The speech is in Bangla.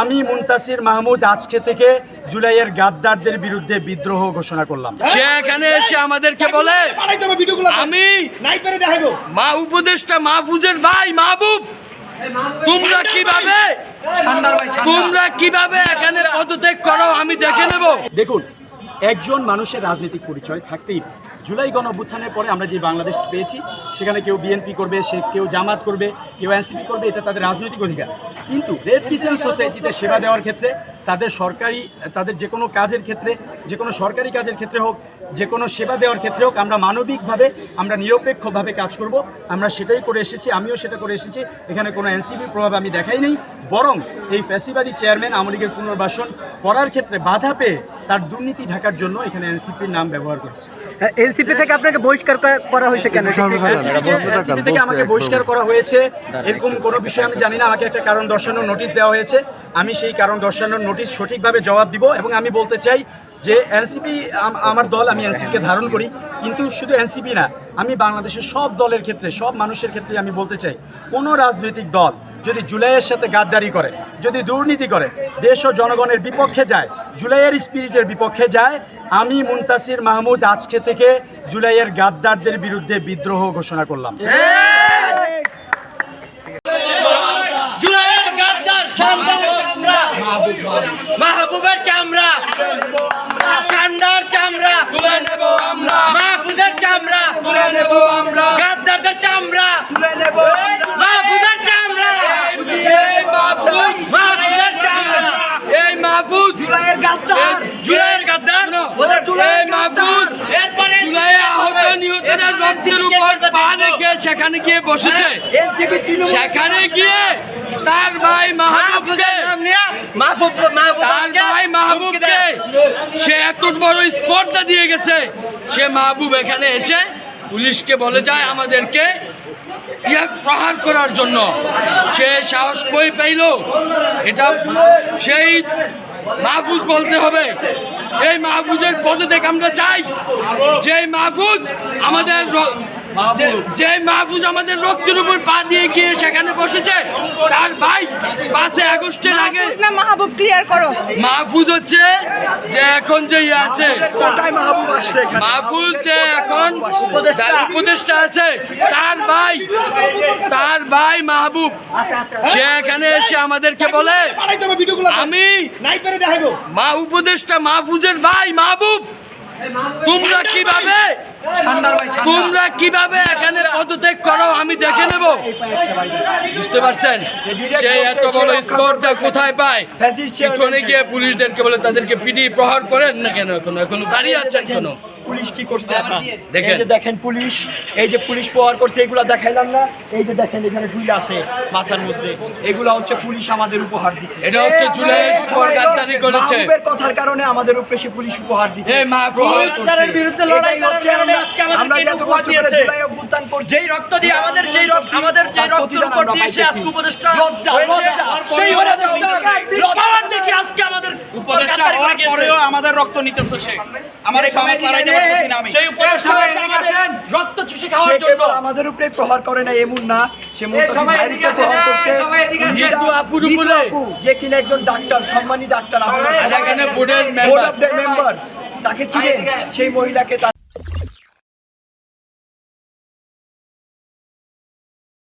আমি মুনতাসির মাহমুদ আজকে থেকে জুলাইয়ের গাদ্দারদের বিরুদ্ধে বিদ্রোহ ঘোষণা করলাম সে এখানে এসে আমাদেরকে বলে আমি মা উপদেশটা মাহফুজের ভাই মাহবুব তোমরা কীভাবে তোমরা কীভাবে এখানে পদত্যাগ করো আমি দেখে নেব দেখুন একজন মানুষের রাজনৈতিক পরিচয় থাকতেই পারে। জুলাই গণ অভ্যুত্থানের পরে আমরা যে বাংলাদেশ পেয়েছি, সেখানে কেউ বিএনপি করবে, সে কেউ জামাত করবে, কেউ এনসিপি করবে, এটা তাদের রাজনৈতিক অধিকার। কিন্তু রেড কিষেন সোসাইটিতে সেবা দেওয়ার ক্ষেত্রে, তাদের সরকারি, তাদের যে কোনো কাজের ক্ষেত্রে, যে কোনো সরকারি কাজের ক্ষেত্রে হোক, যে কোনো সেবা দেওয়ার ক্ষেত্রে হোক, আমরা মানবিকভাবে, আমরা নিরপেক্ষভাবে কাজ করব। আমরা সেটাই করে এসেছি, আমিও সেটা করে এসেছি। এখানে কোনো এনসিপি প্রভাব আমি দেখাই নেই। বরং এই ফ্যাসিবাদী চেয়ারম্যান, আওয়ামী লীগের পুনর্বাসন করার ক্ষেত্রে বাধা পেয়ে তার দুর্নীতি ঢাকার জন্য এখানে এনসিপির নাম ব্যবহার করেছে। এনসিপি থেকে আপনাকে বহিষ্কার করা- করা হয়েছে কেন? এনসিপি থেকে আমাকে বহিষ্কার করা হয়েছে। এরকম কোনো বিষয় আমি জানি না। আমাকে একটা কারণ দর্শানোর নোটিশ দেওয়া হয়েছে। আমি সেই কারণ দর্শানোর নোটিশ সঠিকভাবে জবাব দিব এবং আমি বলতে চাই যে এনসিপি আমার দল আমি এনসিপিকে ধারণ করি। কিন্তু শুধু এনসিপি না আমি বাংলাদেশের সব দলের ক্ষেত্রে সব মানুষের ক্ষেত্রে আমি বলতে চাই কোনো রাজনৈতিক দল যদি জুলাইয়ের সাথে গাদ্দারি করে, যদি দুর্নীতি করে, দেশ ও জনগণের বিপক্ষে যায়, জুলাইয়ের স্পিরিটের বিপক্ষে যায়, আমি মুনতাসির মাহমুদ আজকে থেকে জুলাইয়ের গাদ্দারদের বিরুদ্ধে বিদ্রোহ ঘোষণা করলাম। মাহবুবের চামড়া চামড়া তুলে গাদ্দার জুলাইয়ের গাদ্দার ওদের জুলাইয়ের গাদ্দার এরপরে জুলাই আহত নিহতের রক্তের উপর পা রেখে সেখানে গিয়ে বসেছে। সেখানে গিয়ে তার ভাই মাহবুবকে মাহবুব মাহবুব তার ভাই মাহবুবকে সে এত বড় স্পর্ধা দিয়ে গেছে। সে মাহবুব এখানে এসে পুলিশকে বলে যায় আমাদেরকে ইয়া প্রহার করার জন্য। সে সাহস কই পাইল? এটা সেই মাহফুজ বলতে হবে। এই মাহফুজের পদত্যাগ আমরা চাই। যে মাহফুজ আমাদের যে- যে মাহফুজ আমাদের রক্তের উপর পা দিয়ে গিয়ে সেখানে বসেছে তার ভাই পাঁচে আগস্টের আগে না মাহবুব ক্লিয়ার করো। মাহফুজ হচ্ছে যে এখন যে ইয়ে আছে। মাহফুজ যে এখন তার উপদেষ্টা আছে। তার ভাই তার ভাই মাহবুব সে এখানে এসে আমাদেরকে বলে আমি মা উপদেষ্টা মাহফুজের ভাই মাহবুব তোমরা কীভাবে তোমরা কীভাবে এখানে পদত্যাগ করো আমি দেখে নেব। বুঝতে পারছেন? সে এত বড় স্কোরটা কোথায় পায়? পিছনে গিয়ে পুলিশদেরকে বলে তাদেরকে পিটি প্রহার করেন না কেন এখনও? এখনও দাঁড়িয়ে আছেন কেন পুলিশ কি করছে? দেখেন। এই যে দেখেন পুলিশ এই যে পুলিশ প্রহার করছে এগুলা দেখাইলাম না। এই যে দেখেন এখানে আছে মাথার মধ্যে। এগুলা হচ্ছে পুলিশ আমাদের উপহার দিচ্ছে এটা হচ্ছে করেছে। মাহবুবের কথার কারণে আমাদের উপরে সে পুলিশ উপহার দিচ্ছে করছে। বিরুদ্ধে লড়াই কারণে আমরা- আজকে আমাদেরকে যে উপহার দিয়েছে। অভ্যুত্থান করছি, যেই রক্ত দিয়ে আমাদের যেই রক্ত আমাদের যেই রক্তের উপর দিয়ে সে আজকে উপদেষ্টা লজ্জা, সেই উপদেষ্টা আজকে আমাদের উপদেষ্টা হওয়ার পরেও আমাদের রক্ত নিতেছে সে। আমার এই বাবা সেই উপদেষ্টা আমাদের রক্ত চুষে খাওয়ার জন্য। আমাদের উপরে প্রহার করে না এমন না সে যে কিনা একজন ডাক্তার সম্মানী ডাক্তার তাকে চিনে সেই মহিলাকে